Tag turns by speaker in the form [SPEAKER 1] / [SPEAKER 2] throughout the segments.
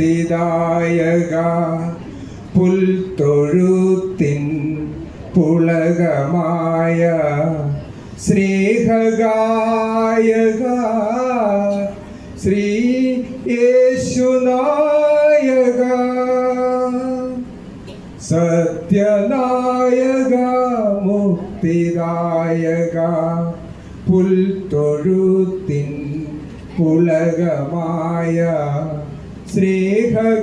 [SPEAKER 1] മുക്തിദായക പുൽത്തൊഴുത്തിൻ പുളകമായ സ്നേഹഗായക ശ്രീ യേശുനായക. സത്യനായക മുക്തിദായക പുൽത്തൊഴുത്തിൻ പുളകമായ സ്നേഹഗായക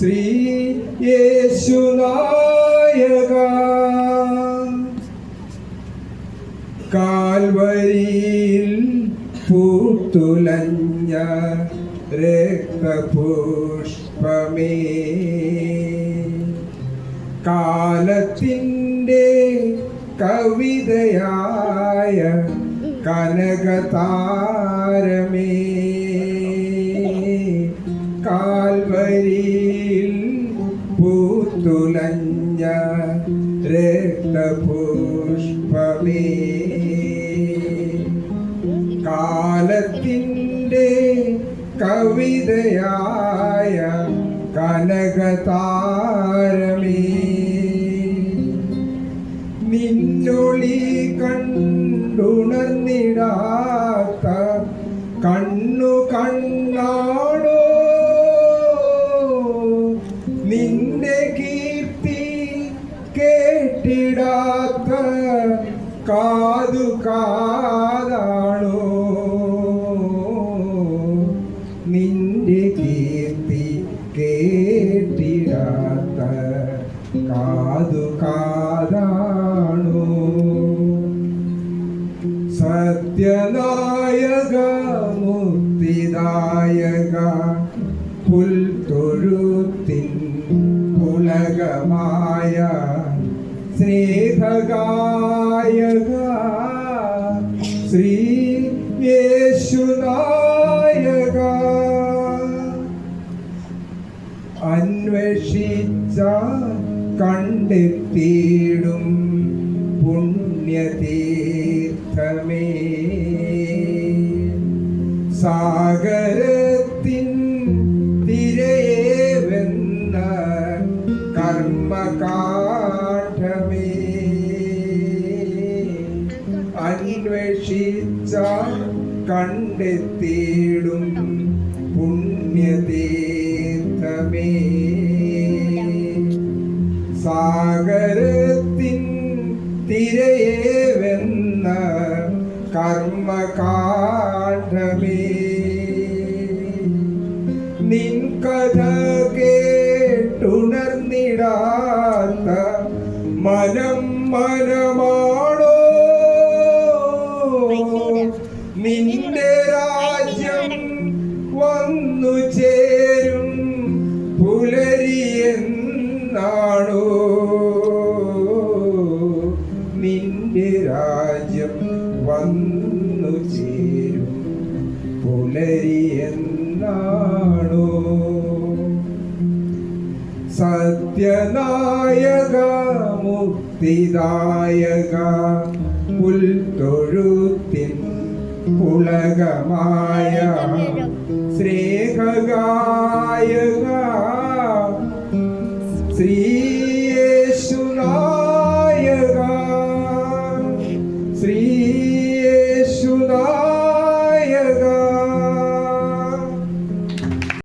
[SPEAKER 1] ശ്രീ യേശുനായക. കാൽവരിയിൽ പൂത്തുലഞ്ഞ രക്തപുഷ്പമേ. കാലത്തിന്റെ കവിതയായ കനകതാരമേ കാൽവരിയിൽ പൂത്തുലഞ്ഞ രക്തപുഷ്പമേ. കാലത്തിന്റെ കവിതയായ കനകതാരമേ നിന്നൊളി കണ്ടുണർന്നിടാത്ത കണ്ണു കണ്ണാണോ? നിന്റെ കീർത്തി കേട്ടിടാത്ത കാതു കാതാണോ? നിന്റെ സത്യനായക മുക്തിദായക പുൽത്തൊഴുത്തിൻ പുലകമായ സ്നേഹഗായക ശ്രീ യേശുനായക അന്വേഷിച്ച കണ്ടെത്തിയിടും പുണ്യതീർത്ഥമേ സാഗരത്തിൻ തിരയെ വെന്ന കർമ്മകാഠമേ? അന്വേഷിച്ച കണ്ടെത്തിയിടും പുണ്യതീർത്ഥമേ. സാഗരത്തിൻ തിരയെ വെന്ന കർമ്മകാഠമേ നിൻ കഥ കേട്ടുണർന്നിടാത്ത മനം മനമാണോ? നിന്റെ രാജ്യം വന്നു ചേരും പുലരിയെന്നാണോ നിന്റെ രാജ്യം വന്നു ചേരും. പുലരിയെന്നാണോ സത്യനായക മുക്തിദായക പുൽത്തൊഴുത്തിൻ പുളകമായ സ്നേഹഗായക sufrir.